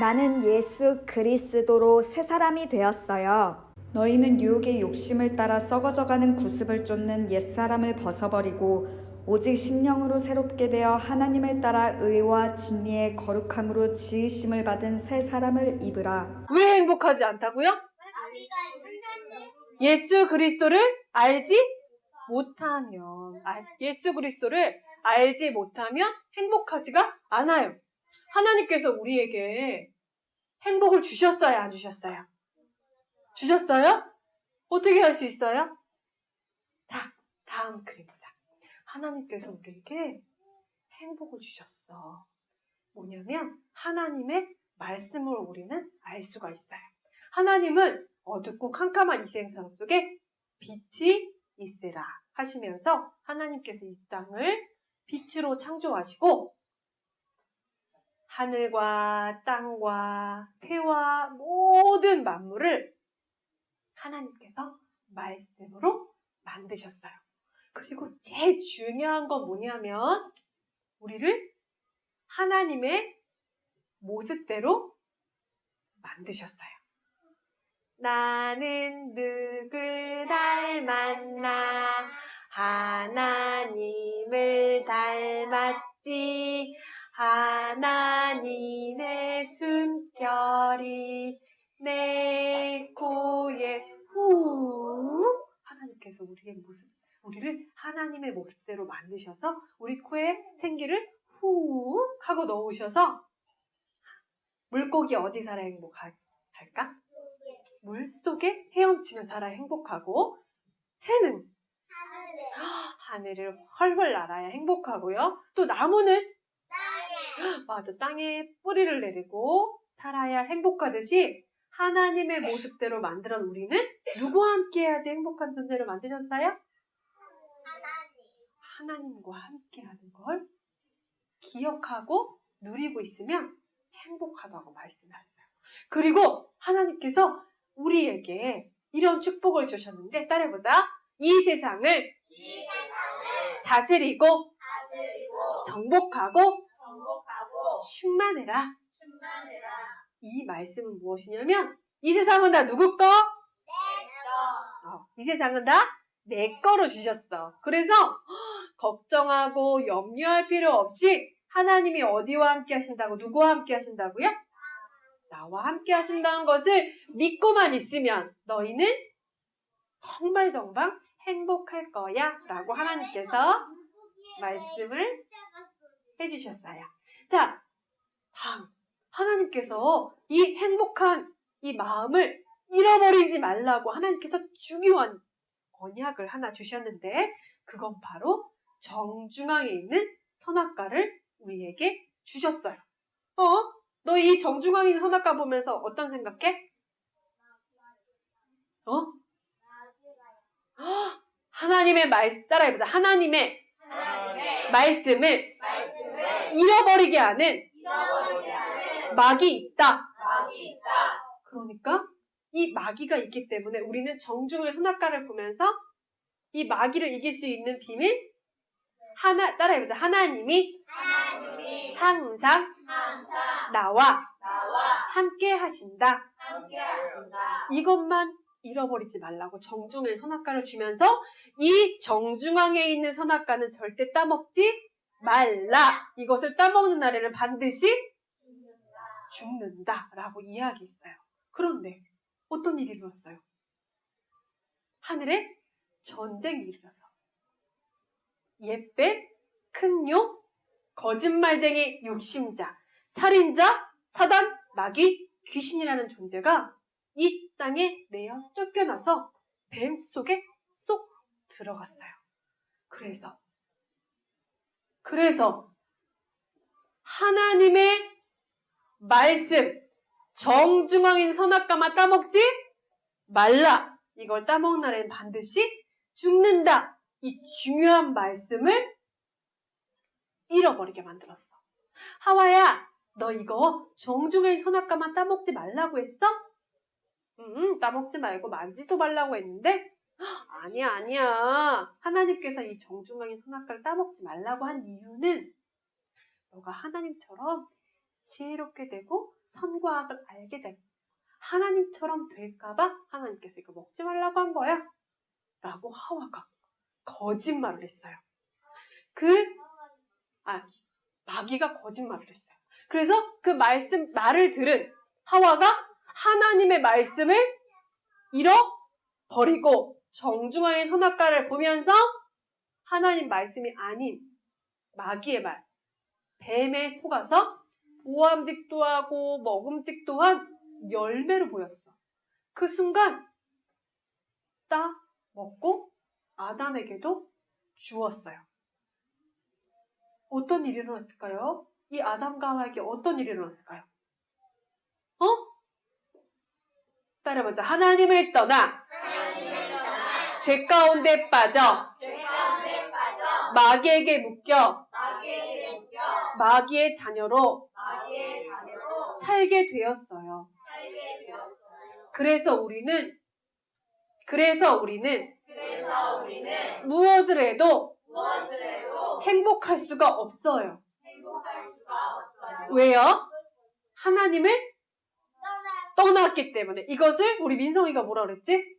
나는 예수 그리스도로 새 사람이 되었어요. 너희는 유혹의 욕심을 따라 썩어져가는 구습을 쫓는 옛사람을 벗어버리고 오직 심령으로 새롭게 되어 하나님을 따라 의와 진리의 거룩함으로 지으심을 받은 새 사람을 입으라. 왜 행복하지 않다고요? 예수 그리스도를 알지 못하면 아, 예수 그리스도를 알지 못하면 행복하지가 않아요. 하나님께서 우리에게 행복을 주셨어요, 안 주셨어요? 주셨어요? 어떻게 할 수 있어요? 자, 다음 그림 보자. 하나님께서 우리에게 행복을 주셨어. 뭐냐면 하나님의 말씀을 우리는 알 수가 있어요. 하나님은 어둡고 캄캄한 이 세상 속에 빛이 있으라 하시면서 하나님께서 이 땅을 빛으로 창조하시고 하늘과 땅과 새와 모든 만물을 하나님께서 말씀으로 만드셨어요. 그리고 제일 중요한 건 뭐냐면 우리를 하나님의 모습대로 만드셨어요. 나는 누굴 닮았나? 하나님을 닮았지. 하나님의 숨결이 내 코에 후. 하나님께서 우리의 모습, 우리를 하나님의 모습대로 만드셔서 우리 코에 생기를 후 하고 넣으셔서 물고기 어디 살아 행복할까? 물 속에 헤엄치며 살아 행복하고 새는 하늘을 훨훨 날아야 행복하고요. 또 나무는 맞아 땅에 뿌리를 내리고 살아야 행복하듯이 하나님의 모습대로 만들어 우리는 누구와 함께해야지 행복한 존재를 만드셨어요? 하나님과 함께하는 걸 기억하고 누리고 있으면 행복하다고 말씀하셨어요. 그리고 하나님께서 우리에게 이런 축복을 주셨는데 따라해보자. 이 세상을 다스리고 정복하고 충만해라. 이 말씀은 무엇이냐면 이 세상은 다 누구 거? 어, 이 세상은 다 내 거로 주셨어. 그래서 걱정하고 염려할 필요 없이 하나님이 어디와 함께 하신다고 누구와 함께 하신다고요? 나와 함께 하신다는 것을 믿고만 있으면 너희는 정말 정말 행복할 거야 라고 하나님께서 말씀을 해주셨어요. 자, 하나님께서 이 행복한 이 마음을 잃어버리지 말라고 하나님께서 중요한 언약을 하나 주셨는데 그건 바로 정중앙에 있는 선악과를 우리에게 주셨어요. 어? 너 이 정중앙에 있는 선악과 보면서 어떤 생각해? 어? 헉, 하나님의 말씀 따라해보자. 하나님의 말씀을 잃어버리게 하는 막이 있다. 그러니까 이 마귀가 있기 때문에 우리는 정중을 선악과를 보면서 이 마귀를 이길 수 있는 비밀 하나 따라해보자. 하나님이 항상 나와 함께 하신다. 이것만 잃어버리지 말라고 정중의 선악과를 주면서 이 정중앙에 있는 선악과는 절대 따먹지 말라. 이것을 따먹는 날에는 반드시 죽는다 라고 이야기했어요. 그런데 어떤 일이 일어났어요? 하늘에 전쟁이 일어나서 옛배, 큰요, 거짓말쟁이, 욕심자, 살인자, 사단, 마귀, 귀신이라는 존재가 이 땅에 내어 쫓겨나서 뱀 속에 쏙 들어갔어요. 그래서 그래서 하나님의 말씀 정중앙인 선악과만 따먹지 말라. 이걸 따먹는 날엔 반드시 죽는다. 이 중요한 말씀을 잃어버리게 만들었어. 하와야, 너 이거 정중앙인 선악과만 따먹지 말라고 했어? 응, 따먹지 말고 만지도 말라고 했는데 아니야, 아니야. 하나님께서 이 정중앙인 선악과를 따먹지 말라고 한 이유는 너가 하나님처럼 지혜롭게 되고 선과 악을 알게 되고 하나님처럼 될까봐 하나님께서 이거 먹지 말라고 한 거야. 라고 하와가 거짓말을 했어요. 그, 아, 마귀가 거짓말을 했어요. 그래서 그 말씀, 말을 들은 하와가 하나님의 말씀을 잃어버리고 정중앙의 선악과를 보면서 하나님 말씀이 아닌 마귀의 말, 뱀에 속아서 보암직도 하고 먹음직도 한 열매로 보였어. 그 순간 따 먹고 아담에게도 주었어요. 어떤 일이 일어났을까요? 이 아담과 하와에게 어떤 일이 일어났을까요? 어? 따라해보자. 하나님을 떠나 죄 가운데 빠져 마귀에게 묶여 마귀의 자녀로 살게 되었어요. 그래서 우리는 그래서 우리는 그래서 우리는 무엇을 해도 무엇을 해도 행복할 수가 없어요. 행복할 수가 없어요. 왜요? 하나님을 떠났기 때문에 이것을 우리 민성이가 뭐라 그랬지?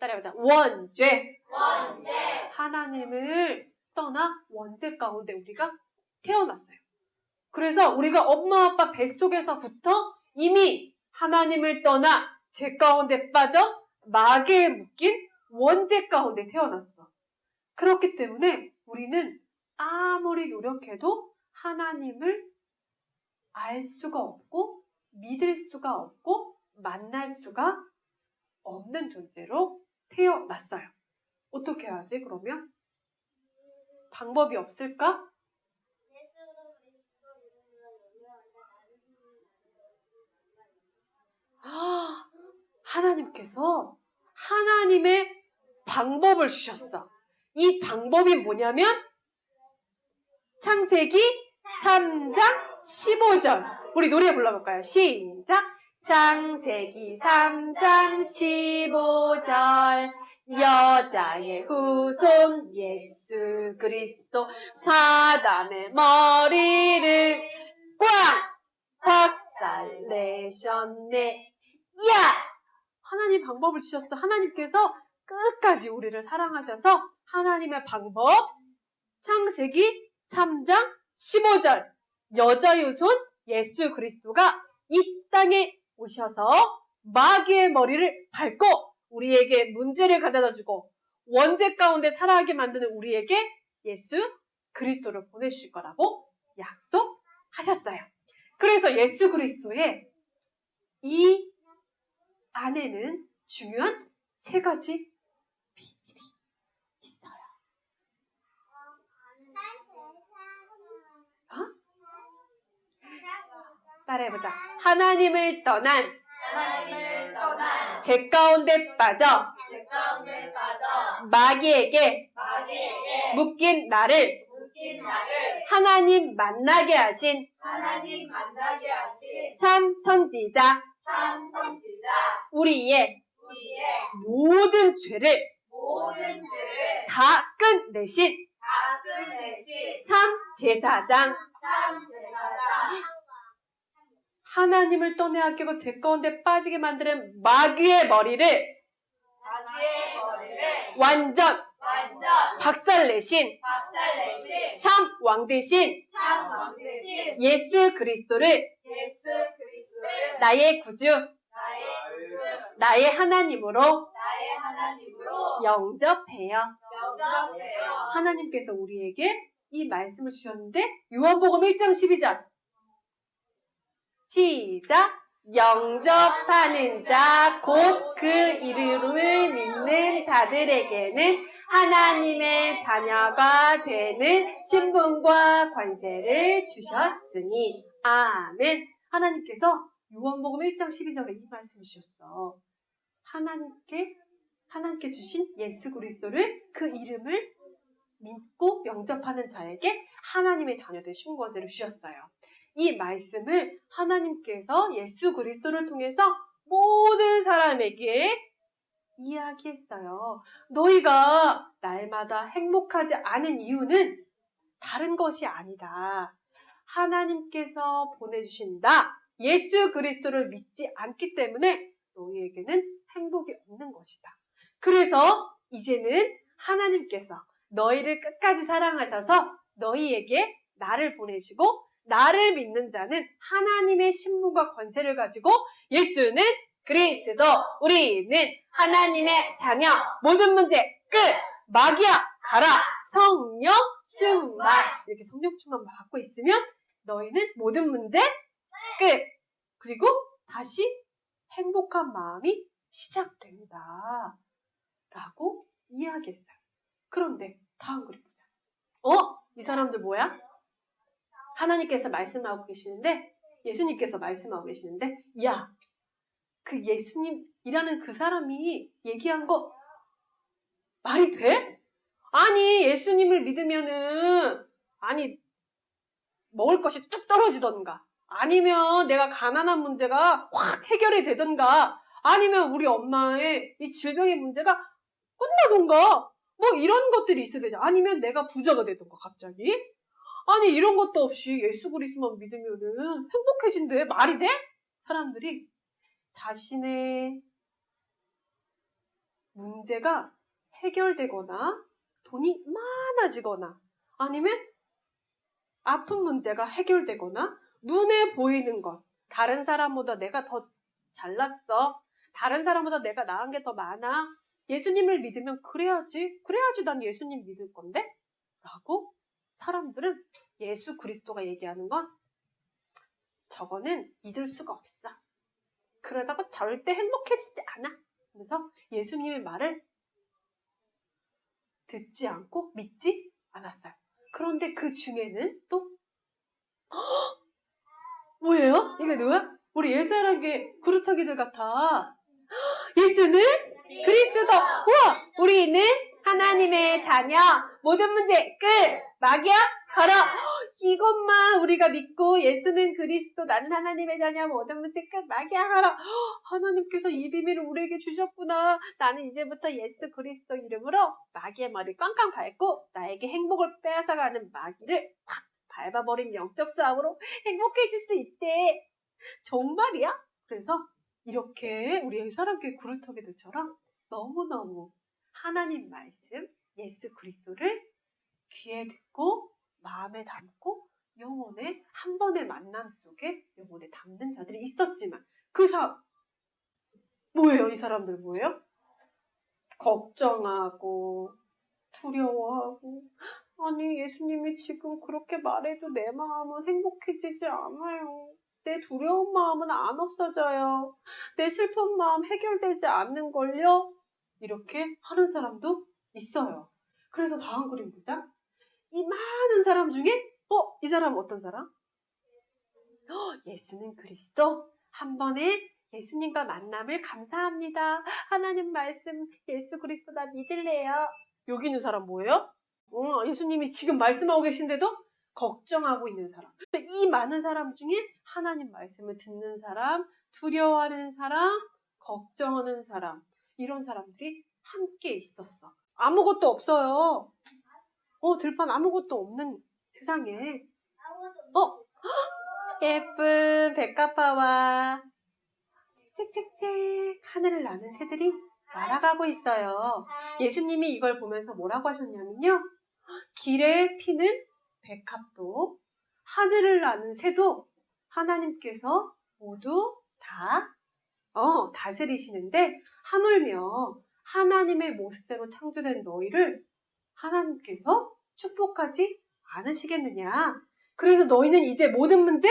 따라해보자. 원죄. 원죄 하나님을 떠나 원죄 가운데 우리가 태어났어요. 그래서 우리가 엄마 아빠 뱃속에서부터 이미 하나님을 떠나 죄 가운데 빠져 마귀에 묶인 원죄 가운데 태어났어. 그렇기 때문에 우리는 아무리 노력해도 하나님을 알 수가 없고 믿을 수가 없고 만날 수가 없는 존재로 태어났어요. 어떻게 해야지 그러면? 방법이 없을까? 아, 하나님께서 하나님의 방법을 주셨어. 이 방법이 뭐냐면 창세기 3장 15절. 우리 노래 불러볼까요? 시작. 창세기 3장 15절. 여자의 후손 예수 그리스도 사단의 머리를 꽉 박살 내셨네. 야! 하나님 방법을 주셨어. 하나님께서 끝까지 우리를 사랑하셔서 하나님의 방법 창세기 3장 15절 여자의 후손 예수 그리스도가 이 땅에 오셔서 마귀의 머리를 밟고 우리에게 문제를 가져다 주고 원죄 가운데 살아가게 만드는 우리에게 예수 그리스도를 보내주실 거라고 약속하셨어요. 그래서 예수 그리스도의 이 안에는 중요한 세 가지 비밀이 있어요. 따라해보자. 하나님을 떠난 하나님을 떠난 죄 가운데 빠져 죄 가운데 빠져 마귀에게 마귀에게 묶인 나를 묶인 나를 하나님 만나게 하신 하나님 만나게 하신 참 선지자 참 선지자 우리의 우리의 모든 죄를 모든 죄를 다 끝내신 다 끝내신 참 제사장. 참 제사장. 하나님을 떠내 아끼고 죄 가운데 빠지게 만드는 마귀의 머리를 마귀의 머리를 완전 완전 박살내신 박살내신 참 왕 대신 참 왕되신 예수 그리스도를 예수 그리스도를 나의 구주 주 나의 하나님으로 나의 하나님으로 영접해요. 영접해요. 하나님께서 우리에게 이 말씀을 주셨는데 요한복음 1장 12절. 시작. 영접하는 자 곧 그 이름을 믿는 자들에게는 하나님의 자녀가 되는 신분과 관세를 주셨으니. 아멘. 하나님께서 요한복음 1장 12절에 이 말씀을 주셨어 하나님께 하나님께 주신 예수 그리스도를 그 이름을 믿고 영접하는 자에게 하나님의 자녀들 신권들을 주셨어요. 이 말씀을 하나님께서 예수 그리스도를 통해서 모든 사람에게 이야기했어요. 너희가 날마다 행복하지 않은 이유는 다른 것이 아니다. 하나님께서 보내주신다. 예수 그리스도를 믿지 않기 때문에 너희에게는 행복이 없는 것이다. 그래서 이제는 하나님께서 너희를 끝까지 사랑하셔서 너희에게 나를 보내시고 나를 믿는 자는 하나님의 신분과 권세를 가지고 예수는 그리스도 우리는 하나님의 자녀. 모든 문제 끝! 마귀야 가라! 성령 충만! 이렇게 성령 충만 받고 있으면 너희는 모든 문제 끝! 그리고 다시 행복한 마음이 시작된다 라고 이야기했어요 그런데 다음 그림 보자 어? 이 사람들 뭐야? 하나님께서 말씀하고 계시는데 예수님께서 말씀하고 계시는데 야 그 예수님이라는 그 사람이 얘기한 거 말이 돼? 아니 예수님을 믿으면은 아니 먹을 것이 뚝 떨어지던가 아니면 내가 가난한 문제가 확 해결이 되던가 아니면 우리 엄마의 이 질병의 문제가 끝나던가 뭐 이런 것들이 있어야 되죠 아니면 내가 부자가 되던가 갑자기? 아니 이런 것도 없이 예수 그리스도만 믿으면은 행복해진대. 말이 돼? 사람들이. 자신의 문제가 해결되거나 돈이 많아지거나 아니면 아픈 문제가 해결되거나 눈에 보이는 것. 다른 사람보다 내가 더 잘났어 다른 사람보다 내가 나은 게 더 많아 예수님을 믿으면 그래야지 그래야지 난 예수님 믿을 건데 라고 사람들은 예수 그리스도가 얘기하는 건 저거는 믿을 수가 없어 그러다가 절대 행복해지지 않아 그래서 예수님의 말을 듣지 않고 믿지 않았어요. 그런데 그 중에는 또 헉! 뭐예요? 이게 누구야? 우리 예사람게 그루터기들 같아. 헉! 예수는 그리스도. 우와, 우리는 하나님의 자녀. 모든 문제 끝. 마귀야 걸어. 헉! 이것만 우리가 믿고 예수는 그리스도 나는 하나님의 자녀 모든 문제 끝 마귀야 걸어. 헉! 하나님께서 이 비밀을 우리에게 주셨구나. 나는 이제부터 예수 그리스도 이름으로 마귀의 머리 꽝꽝 밟고 나에게 행복을 빼앗아가는 마귀를 확 밟아버린 영적 싸움으로 행복해질 수 있대. 정말이야? 그래서 이렇게 우리 사람교회 구루터기들처럼 너무너무 하나님 말씀, 예수 그리스도를 귀에 듣고 마음에 담고 영혼의 한 번의 만남 속에 영혼에 담는 자들이 있었지만 그 사, 뭐예요? 이 사람들 뭐예요? 걱정하고 두려워하고 아니 예수님이 지금 그렇게 말해도 내 마음은 행복해지지 않아요. 내 두려운 마음은 안 없어져요. 내 슬픈 마음 해결되지 않는걸요? 이렇게 하는 사람도 있어요. 그래서 다음 그림 보자. 이 많은 사람 중에 어? 이 사람 어떤 사람? 어, 예수는 그리스도 한 번에 예수님과 만남을 감사합니다. 하나님 말씀 예수 그리스도 나 믿을래요. 여기 있는 사람 뭐예요? 어, 예수님이 지금 말씀하고 계신데도 걱정하고 있는 사람. 이 많은 사람 중에 하나님 말씀을 듣는 사람, 두려워하는 사람, 걱정하는 사람, 이런 사람들이 함께 있었어. 아무것도 없어요. 어, 들판 아무것도 없는 세상에. 어, 예쁜 백합화와 책책책 하늘을 나는 새들이 날아가고 있어요. 예수님이 이걸 보면서 뭐라고 하셨냐면요. 길에 피는 백합도 하늘을 나는 새도 하나님께서 모두 다 어, 다스리시는데 하물며 하나님의 모습대로 창조된 너희를 하나님께서 축복하지 않으시겠느냐. 그래서 너희는 이제 모든 문제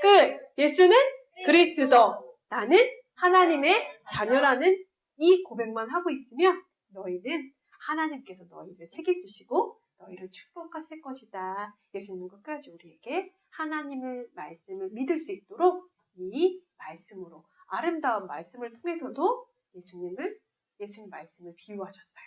끝. 예수는 그리스도. 나는 하나님의 자녀라는 이 고백만 하고 있으면 너희는 하나님께서 너희를 책임지시고 너희를 축복하실 것이다. 예수님 끝까지 우리에게 하나님의 말씀을 믿을 수 있도록 이 말씀으로 아름다운 말씀을 통해서도 예수님을 예수님 말씀을 비유하셨어요.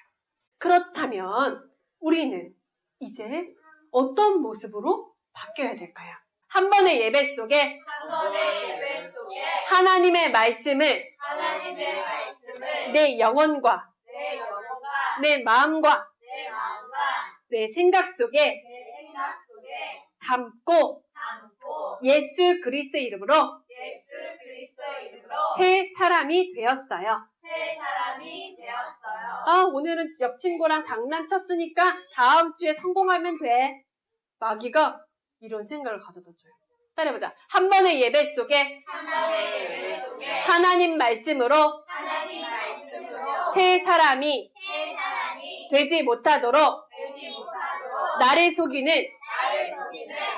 그렇다면 우리는 이제 어떤 모습으로 바뀌어야 될까요? 한 번의 예배 속에 한 번의 예배 속에 하나님의 말씀을 하나님의 말씀을 내 영혼과 내 영혼과 내 마음과 내 마음과 내 생각 속에 담고 예수 그리스도 이름으로 새 사람이 되었어요. 새 사람이 되었어요. 아, 오늘은 옆 친구랑 장난쳤으니까 다음 주에 성공하면 돼. 마귀가 이런 생각을 가져다 줘요. 따라해보자. 한 번의 예배 속에 예배 속에 하나님 말씀으로 하나님 말씀으로 새 사람이 새 사람이 되지 못하도록 나를 속이는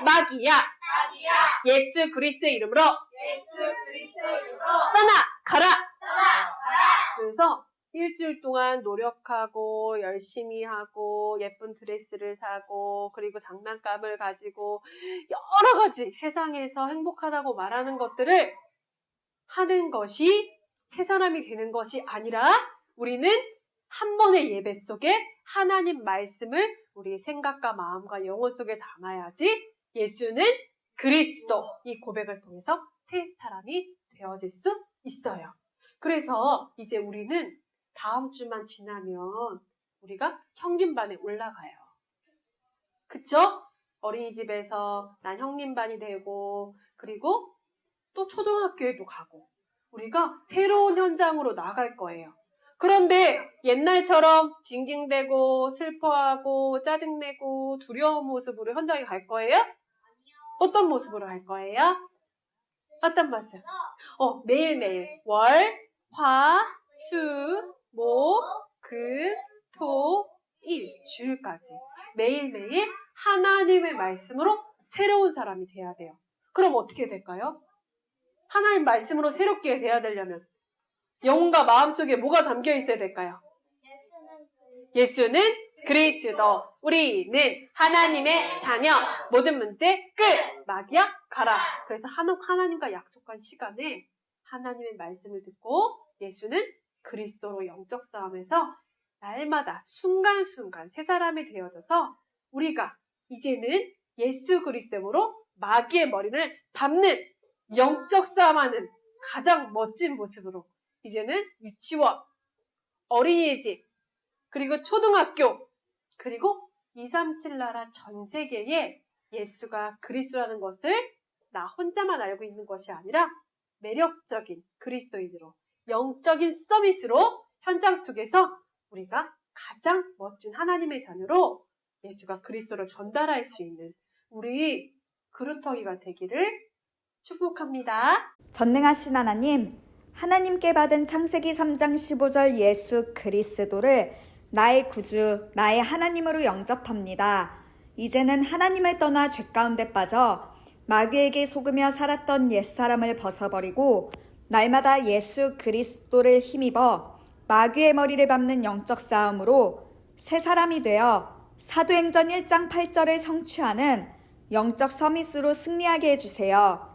마귀야. 예수 그리스도의 이름으로 그리스도 이름으로 떠나 가라. 그래서 일주일 동안 노력하고 열심히 하고 예쁜 드레스를 사고 그리고 장난감을 가지고 여러 가지 세상에서 행복하다고 말하는 것들을 하는 것이 새 사람이 되는 것이 아니라 우리는 한 번의 예배 속에 하나님 말씀을 우리 생각과 마음과 영혼 속에 담아야지 예수는 그리스도 이 고백을 통해서 새 사람이 되어질 수 있어요. 그래서 이제 우리는 다음 주만 지나면 우리가 형님반에 올라가요. 그쵸? 어린이집에서 난 형님반이 되고 그리고 또 초등학교에도 가고 우리가 새로운 현장으로 나갈 거예요. 그런데 옛날처럼 징징대고 슬퍼하고 짜증내고 두려운 모습으로 현장에 갈 거예요? 어떤 모습으로 갈 거예요? 어떤 모습? 어, 매일매일 월, 화, 수, 목, 금, 토, 일 주일까지 매일매일 하나님의 말씀으로 새로운 사람이 돼야 돼요. 그럼 어떻게 될까요? 하나님 말씀으로 새롭게 돼야 되려면 영혼과 마음속에 뭐가 담겨 있어야 될까요? 예수는 그리스도, 우리는 하나님의 자녀, 모든 문제 끝! 마귀야 가라. 그래서 하나, 하나님과 약속한 시간에 하나님의 말씀을 듣고 예수는 그리스도로 영적 싸움에서 날마다 순간순간 새 사람이 되어져서 우리가 이제는 예수 그리스도로 마귀의 머리를 밟는 영적 싸움하는 가장 멋진 모습으로 이제는 유치원, 어린이집, 그리고 초등학교, 그리고 237 나라 전 세계에 예수가 그리스도라는 것을 나 혼자만 알고 있는 것이 아니라 매력적인 그리스도인으로 영적인 서비스로 현장 속에서 우리가 가장 멋진 하나님의 자녀로 예수가 그리스도를 전달할 수 있는 우리 그루터기가 되기를 축복합니다. 전능하신 하나님, 하나님께 받은 창세기 3장 15절 예수 그리스도를 나의 구주, 나의 하나님으로 영접합니다. 이제는 하나님을 떠나 죄 가운데 빠져 마귀에게 속으며 살았던 옛사람을 벗어버리고 날마다 예수 그리스도를 힘입어 마귀의 머리를 밟는 영적 싸움으로 새 사람이 되어 사도행전 1장 8절을 성취하는 영적 서밋으로 승리하게 해주세요.